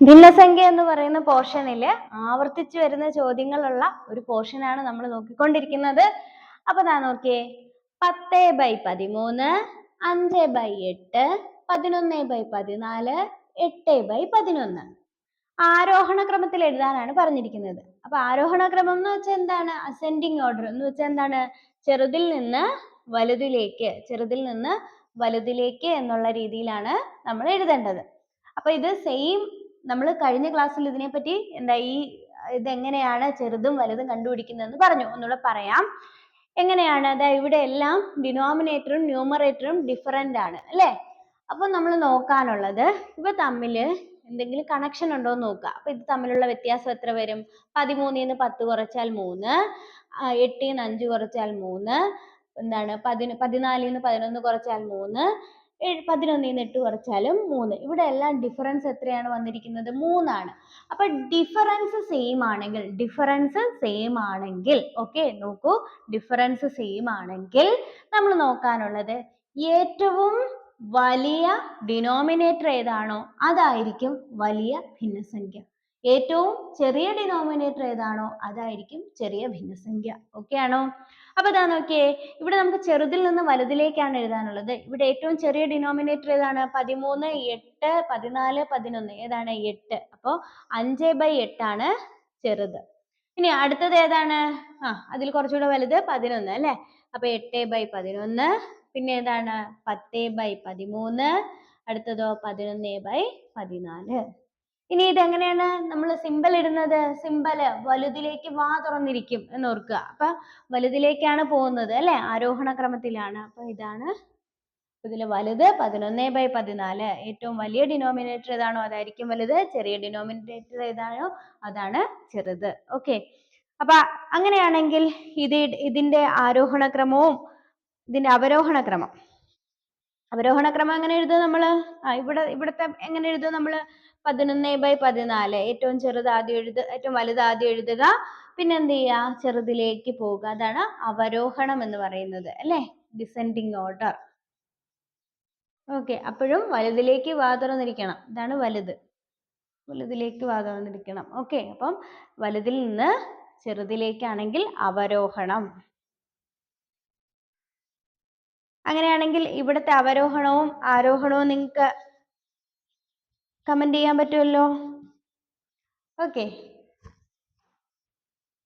ഭിന്നസംഖ്യ എന്ന് പറയുന്ന പോർഷനിൽ ആവർത്തിച്ചു വരുന്ന ചോദ്യങ്ങളുള്ള ഒരു പോർഷനാണ് നമ്മൾ നോക്കിക്കൊണ്ടിരിക്കുന്നത്. അപ്പൊ ദാ നോക്കിയേ. പത്ത് ബൈ പതിമൂന്ന് അഞ്ച് ബൈ എട്ട് പതിനൊന്ന് ബൈ പതിനാല് എട്ട് ബൈ പതിനൊന്ന്. ആരോഹണ ക്രമത്തിൽ എഴുതാനാണ് പറഞ്ഞിരിക്കുന്നത്. അപ്പൊ ആരോഹണ ക്രമം എന്ന് വെച്ചാൽ എന്താണ്? അസെൻഡിങ് ഓർഡർ എന്ന് വെച്ചാൽ എന്താണ്? ചെറുതിൽ നിന്ന് വലുതിലേക്ക് ചെറുതിൽ നിന്ന് വലുതിലേക്ക് എന്നുള്ള രീതിയിലാണ് നമ്മൾ എഴുതേണ്ടത്. അപ്പൊ ഇത് സെയിം നമ്മൾ കഴിഞ്ഞ ക്ലാസ്സിൽ ഇതിനെപ്പറ്റി എന്താ ഈ ഇതെങ്ങനെയാണ് ചെറുതും വലുതും കണ്ടുപിടിക്കുന്നതെന്ന് പറഞ്ഞു. ഒന്നുകൂടെ പറയാം. എങ്ങനെയാണ്? ദാ ഇവിടെ എല്ലാം ഡിനോമിനേറ്ററും ന്യൂമറേറ്ററും ഡിഫറന്റ് ആണ് അല്ലേ? അപ്പൊ നമ്മൾ നോക്കാനുള്ളത് ഇവ തമ്മിൽ എന്തെങ്കിലും കണക്ഷൻ ഉണ്ടോ എന്ന് നോക്കുക. അപ്പൊ ഇത് തമ്മിലുള്ള വ്യത്യാസം എത്ര വരും? പതിമൂന്നിൽ നിന്ന് പത്ത് കുറച്ചാൽ മൂന്ന് എട്ടിൽ നിന്ന് അഞ്ച് കുറച്ചാൽ മൂന്ന് എന്താണ്? പതിന പതിനാലിൽ നിന്ന് പതിനൊന്ന് കുറച്ചാൽ മൂന്ന് ഏഴ് പതിനൊന്നിൽ നിന്ന് എട്ട് കുറച്ചാലും മൂന്ന്. ഇവിടെ എല്ലാം ഡിഫറൻസ് എത്രയാണ് വന്നിരിക്കുന്നത്? മൂന്നാണ്. അപ്പൊ ഡിഫറൻസ് സെയിം ആണെങ്കിൽ ഡിഫറൻസ് സെയിം ആണെങ്കിൽ ഓക്കെ നോക്കൂ. ഡിഫറൻസ് സെയിം ആണെങ്കിൽ നമ്മൾ നോക്കാനുള്ളത് ഏറ്റവും വലിയ ഡിനോമിനേറ്റർ ഏതാണോ? അതായിരിക്കും വലിയ ഭിന്നസംഖ്യ. ഏറ്റവും ചെറിയ ഡിനോമിനേറ്റർ ഏതാണോ അതായിരിക്കും ചെറിയ ഭിന്നസംഖ്യ. ഓക്കെ ആണോ? അപ്പൊ ഇതാ നോക്കിയേ ഇവിടെ നമുക്ക് ചെറുതിൽ നിന്ന് വലുതിലേക്കാണ് എഴുതാനുള്ളത്. ഇവിടെ ഏറ്റവും ചെറിയ ഡിനോമിനേറ്റർ ഏതാണ്? പതിമൂന്ന് എട്ട് പതിനാല് പതിനൊന്ന്. ഏതാണ്? എട്ട്. അപ്പോൾ അഞ്ച് ബൈ എട്ടാണ് ചെറുത്. ഇനി അടുത്തത് ഏതാണ്? ആ അതിൽ കുറച്ചുകൂടെ വലുത് പതിനൊന്ന് അല്ലേ? അപ്പൊ എട്ട് ബൈ പതിനൊന്ന് പിന്നെ ഏതാണ്? പത്ത് ബൈ പതിമൂന്ന് അടുത്തതോ പതിനൊന്ന് ബൈ പതിനാല്. ഇനി ഇത് എങ്ങനെയാണ് നമ്മൾ സിമ്പൽ ഇടുന്നത്? സിമ്പൽ വലുതിലേക്ക് വാ തുറന്നിരിക്കും എന്ന് ഓർക്കുക അപ്പൊ വലുതിലേക്കാണ് പോകുന്നത് അല്ലെ? ആരോഹണ ക്രമത്തിലാണ്. അപ്പൊ ഇതാണ് ഇതിൽ വലുത് പതിനൊന്ന് ബൈ പതിനാല്. ഏറ്റവും വലിയ ഡിനോമിനേറ്റർ ഏതാണോ അതായിരിക്കും വലുത്. ചെറിയ ഡിനോമിനേറ്റർ ഏതാണോ അതാണ് ചെറുത്. ഓക്കെ അപ്പൊ അങ്ങനെയാണെങ്കിൽ ഇത് ഇതിന്റെ ആരോഹണ ക്രമവും ഇതിന്റെ അവരോഹണ ക്രമം. അവരോഹണ ക്രമം എങ്ങനെ എഴുതുക നമ്മൾ ഇവിടെ ഇവിടുത്തെ എങ്ങനെ എഴുതുക നമ്മൾ പതിനൊന്ന് ബൈ പതിനാല്. ഏറ്റവും ചെറുത് ആദ്യം എഴുതുക ഏറ്റവും വലുത് ആദ്യം എഴുതുക. പിന്നെ എന്ത് ചെയ്യുക? ചെറുതിലേക്ക് പോവുക അതാണ് അവരോഹണം എന്ന് പറയുന്നത് അല്ലേ? ഡിസെൻഡിങ് ഓർഡർ ഓക്കെ അപ്പോഴും വലുതിലേക്ക് വാ തുറന്നിരിക്കണം. ഇതാണ് വലുത്. വലുതിലേക്ക് വാ തുറന്നിരിക്കണം. ഓക്കെ അപ്പം വലുതിൽ നിന്ന് ചെറുതിലേക്കാണെങ്കിൽ അവരോഹണം. അങ്ങനെയാണെങ്കിൽ ഇവിടുത്തെ അവരോഹണവും ആരോഹണവും നിങ്ങൾക്ക് കമന്റ് ചെയ്യാൻ പറ്റുമല്ലോ? ഓക്കെ